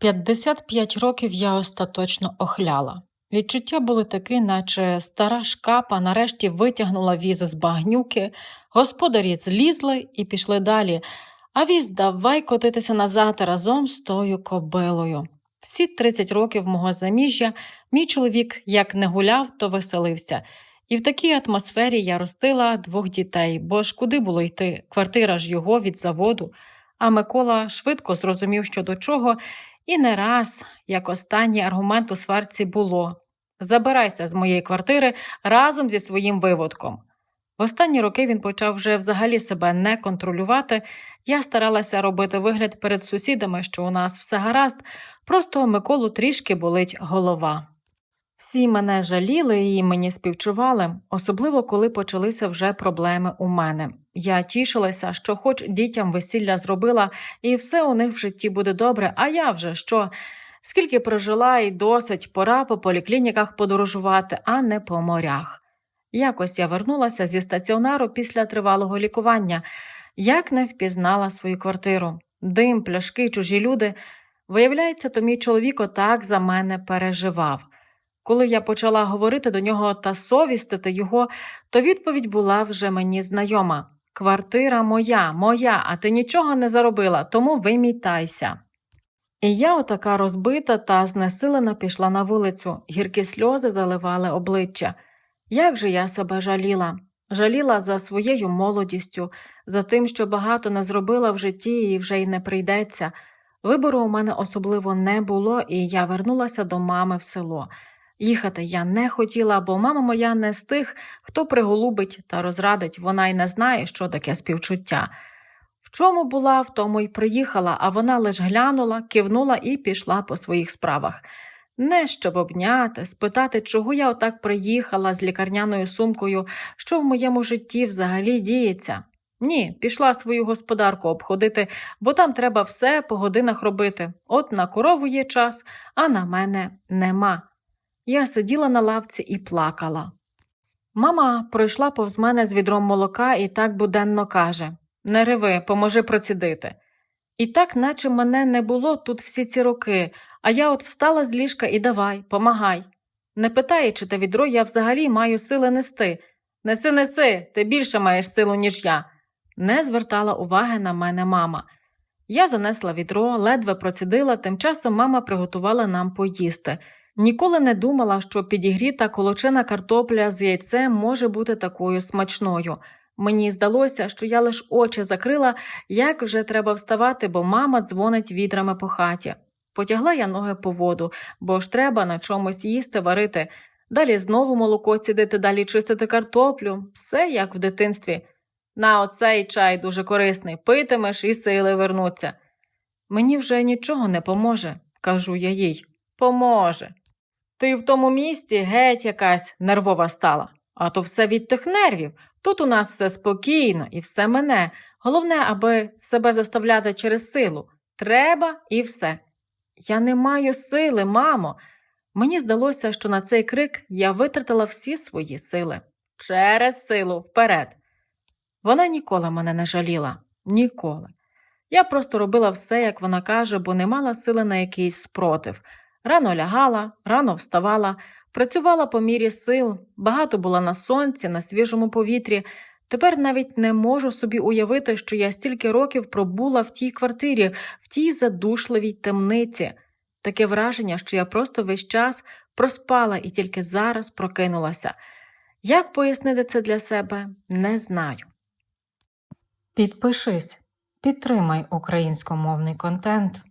55 років я остаточно охляла. Відчуття були такі, наче стара шкапа нарешті витягнула віз з багнюки, господарі злізли і пішли далі, а віз давай котитися назад разом з тою кобилою. Всі 30 років мого заміжжя мій чоловік як не гуляв, то веселився. І в такій атмосфері я ростила двох дітей, бо ж куди було йти? Квартира ж його від заводу. А Микола швидко зрозумів, що до чого, і не раз, як останній аргумент у сварці було забирайся з моєї квартири разом зі своїм виводком. В останні роки він почав вже взагалі себе не контролювати. Я старалася робити вигляд перед сусідами, що у нас все гаразд, просто Миколу трішки болить голова. Всі мене жаліли і мені співчували, особливо коли почалися вже проблеми у мене. Я тішилася, що хоч дітям весілля зробила, і все у них в житті буде добре, а я вже що? Скільки прожила і досить, пора по поліклініках подорожувати, а не по морях. Якось я вернулася зі стаціонару після тривалого лікування, як не впізнала свою квартиру. Дим, пляшки, чужі люди. Виявляється, то мій чоловік отак за мене переживав. Коли я почала говорити до нього та совістити його, то відповідь була вже мені знайома Квартира моя, моя, а ти нічого не заробила, тому вимітайся. І я, отака розбита та знесилена, пішла на вулицю, гіркі сльози заливали обличчя. Як же я себе жаліла? Жаліла за своєю молодістю, за тим, що багато не зробила в житті і вже й не прийдеться. Вибору у мене особливо не було, і я вернулася до мами в село. Їхати я не хотіла, бо мама моя не з тих, хто приголубить та розрадить, вона й не знає, що таке співчуття. В чому була, в тому й приїхала, а вона лиш глянула, кивнула і пішла по своїх справах. Не щоб обняти, спитати, чого я отак приїхала з лікарняною сумкою, що в моєму житті взагалі діється. Ні, пішла свою господарку обходити, бо там треба все по годинах робити. От на корову є час, а на мене нема. Я сиділа на лавці і плакала. Мама пройшла повз мене з відром молока і так буденно каже Не реви, поможи процідити. І так, наче мене не було тут всі ці роки, а я от встала з ліжка і давай, помагай. Не питає, чи те відро я взагалі маю сили нести. Неси, неси, ти більше маєш силу, ніж я. Не звертала уваги на мене мама. Я занесла відро, ледве процідила, тим часом мама приготувала нам поїсти. Ніколи не думала, що підігріта колочена картопля з яйцем може бути такою смачною. Мені здалося, що я лиш очі закрила, як вже треба вставати, бо мама дзвонить відрами по хаті. Потягла я ноги по воду, бо ж треба на чомусь їсти, варити, далі знову молоко цідити, далі чистити картоплю, все як в дитинстві. На оцей чай дуже корисний, питимеш і сили вернуться. Мені вже нічого не поможе, кажу я їй. Поможе. Ти в тому місті геть якась нервова стала, а то все від тих нервів. Тут у нас все спокійно і все мене. Головне, аби себе заставляти через силу. Треба і все. Я не маю сили, мамо. Мені здалося, що на цей крик я витратила всі свої сили. Через силу вперед. Вона ніколи мене не жаліла, ніколи. Я просто робила все, як вона каже, бо не мала сили на якийсь спротив. Рано лягала, рано вставала, працювала по мірі сил, багато була на сонці, на свіжому повітрі. Тепер навіть не можу собі уявити, що я стільки років пробула в тій квартирі, в тій задушливій темниці. Таке враження, що я просто весь час проспала і тільки зараз прокинулася. Як пояснити це для себе, не знаю. Підпишись, підтримай українськомовний контент.